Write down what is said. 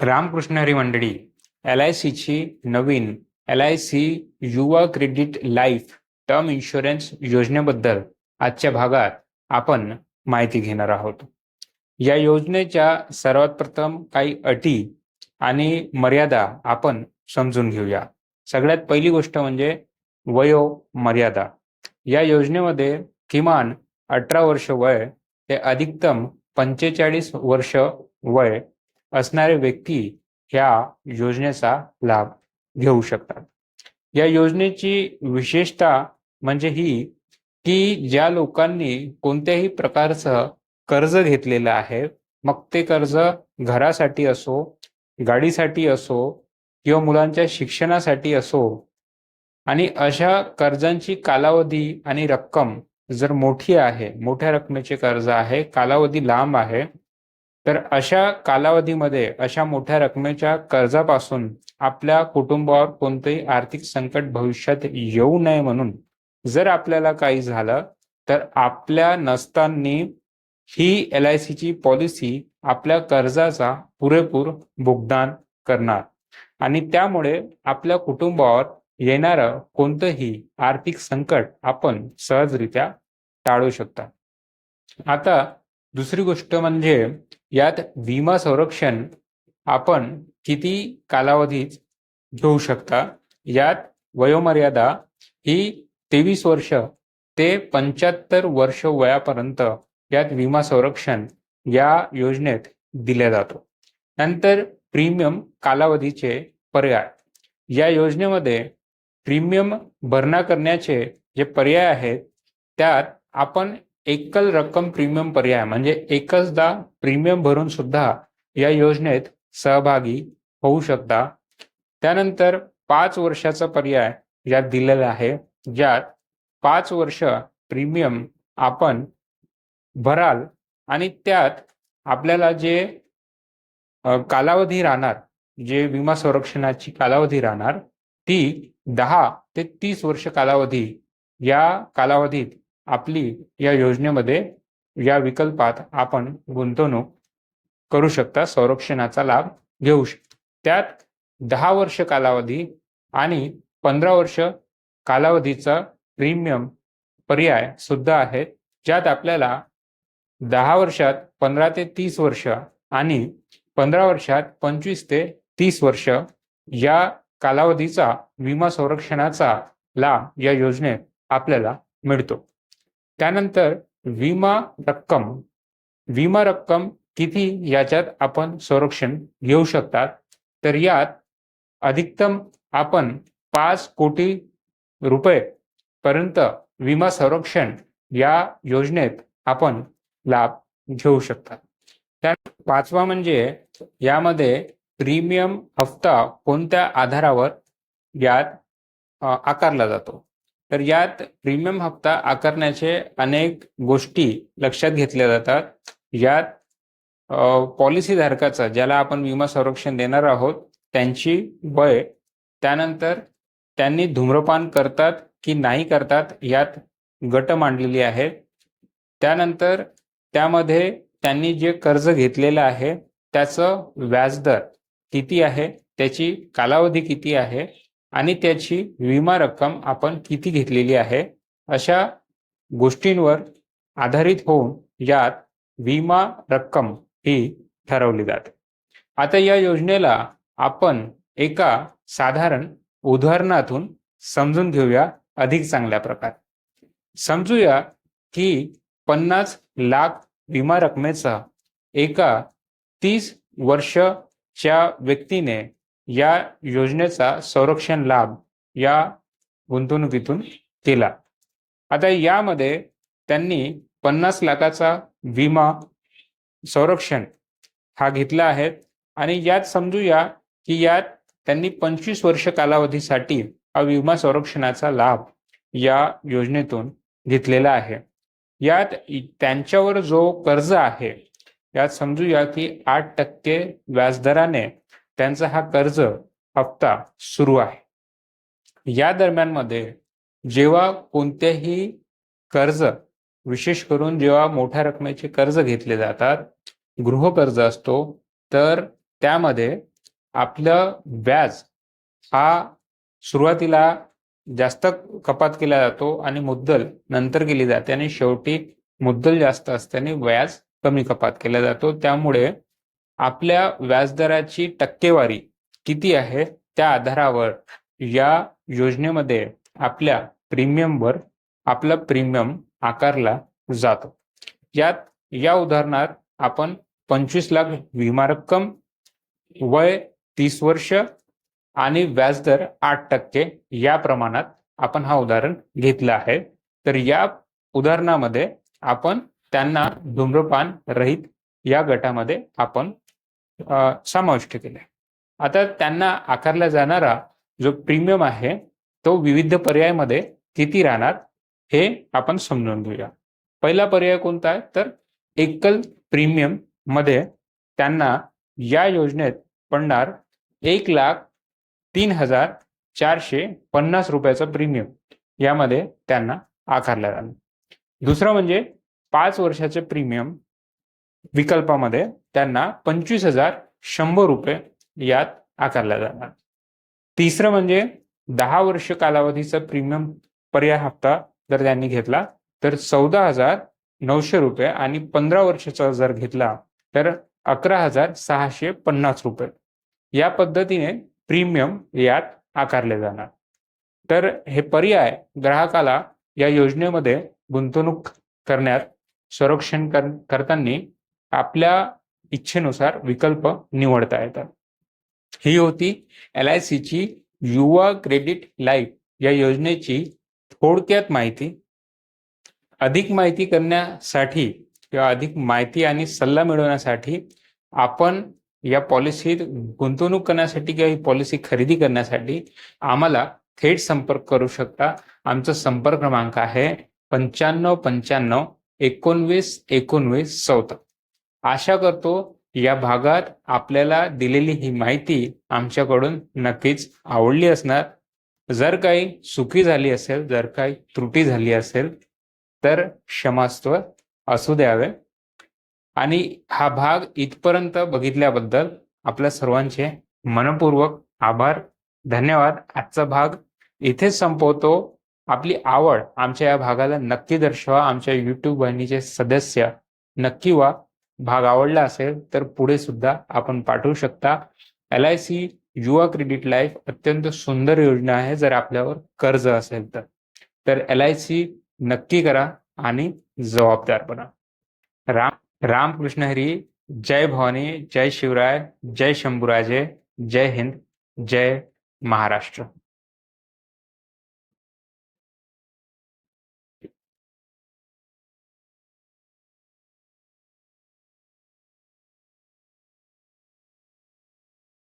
रामकृष्ण हरी मंडळी L I सीची नवीन L I C Yuva credit life term insurance योजनेबद्दल आजच्या भागात आपण माहिती घेणार आहोत. या योजनेच्या सर्वात प्रथम काही अटी आणि मर्यादा आपण समजून घेऊया. सगळ्यात पहिली गोष्ट म्हणजे वयो मर्यादा या योजनेमध्ये किमान अठरा वर्ष वय ते अधिकतम पंचेचाळीस वर्ष वय असणारे व्यक्ती ह्या योजनेचा लाभ घेऊ शकतात. या योजनेची विशेषता म्हणजे ही की ज्या लोकांनी कोणत्याही प्रकारचं कर्ज घेतलेलं आहे मग ते कर्ज घरासाठी असो गाडीसाठी असो किंवा मुलांच्या शिक्षणासाठी असो आणि अशा कर्जांची कालावधी आणि रक्कम जर मोठी आहे मोठ्या रकमेचे कर्ज आहे कालावधी लांब आहे तर अशा कालावधीमध्ये अशा मोठ्या रकमेच्या कर्जापासून आपल्या कुटुंबावर कोणतेही आर्थिक संकट भविष्यात येऊ नये म्हणून जर आपल्याला काही झालं तर आपल्या नसताना ही एल आय सीची पॉलिसी आपल्या कर्जाचा पुरेपूर भुगतान करणार. आणि त्यामुळे आपल्या कुटुंबावर येणारं कोणतंही आर्थिक संकट आपण सहजरित्या टाळू शकता. आता दुसरी गोष्ट म्हणजे यात विमा संरक्षण आपण किती कालावधीत घेऊ शकता? यात वयोमर्यादा ही तेवीस वर्ष ते पंच्याहत्तर वर्ष वयापर्यंत यात विमा संरक्षण या योजनेत दिल्या जातो. नंतर प्रीमियम कालावधीचे पर्याय. या योजनेमध्ये प्रीमियम भरणा करण्याचे जे पर्याय आहेत त्यात आपण एकल रक्कम प्रीमियम पर्याय म्हणजे एकचदा प्रीमियम भरून सुद्धा या योजनेत सहभागी होऊ शकता. त्यानंतर पाच वर्षाचा पर्याय ज्यात दिलेला आहे ज्यात पाच वर्ष प्रीमियम आपण भराल आणि त्यात आपल्याला जे कालावधी राहणार जे विमा संरक्षणाची कालावधी राहणार ती दहा ते तीस वर्ष कालावधी या कालावधीत आपली या योजनेमध्ये या विकल्पात आपण गुंतवणूक करू शकता संरक्षणाचा लाभ घेऊ शकता त्यात दहा वर्ष कालावधी आणि पंधरा वर्ष कालावधीचा प्रीमियम पर्याय सुद्धा आहे ज्यात आपल्याला दहा वर्षात पंधरा ते तीस वर्ष आणि पंधरा वर्षात पंचवीस ते तीस वर्ष या कालावधीचा विमा संरक्षणाचा लाभ या योजनेत आपल्याला मिळतो. त्यानंतर विमा रक्कम विमा रक्कम किती याच्यात आपण संरक्षण घेऊ शकतात? तर यात अधिकतम आपण पाच कोटी रुपये पर्यंत विमा संरक्षण या योजनेत आपण लाभ घेऊ शकतात. त्या पाचवा म्हणजे यामध्ये प्रीमियम हप्ता कोणत्या आधारावर यात आकारला जातो? तर यात प्रीमियम हप्ता आकारण्याचे अनेक गोष्टी लक्षात घेतल्या जातात. यात पॉलिसी धारकाचा ज्याला आपण विमा संरक्षण देणार आहोत त्यांची वय त्यानंतर त्यांनी धूम्रपान करतात की नाही करतात यात गट मांडलेली आहेत त्यानंतर त्यामध्ये त्यांनी जे कर्ज घेतलेलं आहे त्याचं व्याजदर किती आहे त्याची कालावधी किती आहे आणि त्याची विमा रक्कम आपण किती घेतलेली आहे अशा गोष्टींवर आधारित होऊन यात विमा रक्कम ही ठरवली जाते. आता या योजनेला आपण एका साधारण उदाहरणातून समजून घेऊया अधिक चांगल्या प्रकारे. समजूया की पन्नास लाख विमा रकमेचा एका तीस वर्षच्या व्यक्तीने या योजनेचा संरक्षण लाभ या गुंतवणुकीतून केला. आता यामध्ये त्यांनी पन्नास लाखाचा विमा संरक्षण हा घेतला आहे आणि यात समजूया की यात त्यांनी पंचवीस वर्ष कालावधीसाठी हा विमा संरक्षणाचा लाभ या योजनेतून घेतलेला आहे. यात त्यांच्यावर जो कर्ज आहे यात समजूया की आठ टक्के व्याजदराने त्यांचा हा कर्ज हप्ता सुरू आहे. या दरम्यानमध्ये जेव्हा कोणतेही कर्ज विशेष करून जेव्हा मोठ्या रकमेचे कर्ज घेतले जातात गृहकर्ज असतो तर त्यामध्ये आपलं व्याज हा सुरुवातीला जास्त कपात केला जातो आणि मुद्दल नंतर केली जाते आणि शेवटी मुद्दल जास्त असल्याने व्याज कमी कपात केला जातो. त्यामुळे आपल्या व्याजदराची टक्केवारी किती आहे त्या आधारावर या योजनेमध्ये आपल्या प्रीमियमवर आपला प्रीमियम आकारला जातो. यात या उदाहरणात आपण पंचवीस लाख विमा रक्कम वय तीस वर्ष आणि व्याजदर आठ टक्के या प्रमाणात आपण हा उदाहरण घेतलं आहे. तर या उदाहरणामध्ये आपण त्यांना धूम्रपान रहित या गटामध्ये आपण समाविष्ट केले आता त्यांना आकारला जाणारा जो प्रीमियम आहे तो विविध पर्यायामध्ये किती राहणार हे आपण समजून घेऊया. पहिला पर्याय कोणता आहे? तर एकल प्रीमियममध्ये त्यांना या योजनेत पडणार एक लाख तीन हजार चारशे पन्नास रुपयाचा प्रीमियम यामध्ये त्यांना आकारला जाणार. दुसरं म्हणजे पाच वर्षाचे प्रीमियम विकल्पामध्ये त्यांना पंचवीस हजार शंभर रुपये यात आकारला जाणार तिसरं म्हणजे दहा वर्ष कालावधीचा प्रीमियम पर्याय हप्ता जर त्यांनी घेतला तर चौदा हजार नऊशे रुपये आणि पंधरा वर्षाचा जर घेतला तर अकरा हजार सहाशे पन्नास रुपये. या पद्धतीने प्रीमियम यात आकारले जाणार. तर हे पर्याय ग्राहकाला या योजनेमध्ये गुंतवणूक करण्यात संरक्षण कर करताना आपल्या इच्छेनुसार विकल्प निवडता येतात. ही होती एल आय सीची युवा क्रेडिट लाईफ या योजनेची थोडक्यात माहिती. अधिक माहिती करण्यासाठी किंवा अधिक माहिती आणि सल्ला मिळवण्यासाठी आपण या पॉलिसीत गुंतवणूक करण्यासाठी किंवा ही पॉलिसी खरेदी करण्यासाठी आम्हाला थेट संपर्क करू शकता. आमचा संपर्क क्रमांक आहे पंच्याण्णव पंच्याण्णव एकोणवीस एकोणवीस चौदा. आशा करतो या भागात आपल्याला दिलेली ही माहिती आमच्याकडून नक्कीच आवडली असणार. जर काही चुकी झाली असेल जर काही त्रुटी झाली असेल तर क्षमास्व असू द्यावे. आणि हा भाग इथपर्यंत बघितल्याबद्दल आपल्या सर्वांचे मनपूर्वक आभार. धन्यवाद. आजचा भाग इथेच संपवतो. आपली आवड आमच्या या भागाला नक्की दर्शवा. आमच्या युट्यूब वाहिनीचे सदस्य नक्की व्हा. भाग आवडला असेल तर पुढे सुद्धा आपण पाठवू शकता. L I C Yuva credit life अत्यंत सुंदर योजना आहे जर आपल्यावर कर्ज असेल तर. तर एल आय सी नक्की करा आणि जबाबदार बना. राम रामकृष्ण हरी जय भवानी जय शिवराय जय शंभूराजे जय हिंद जय महाराष्ट्र.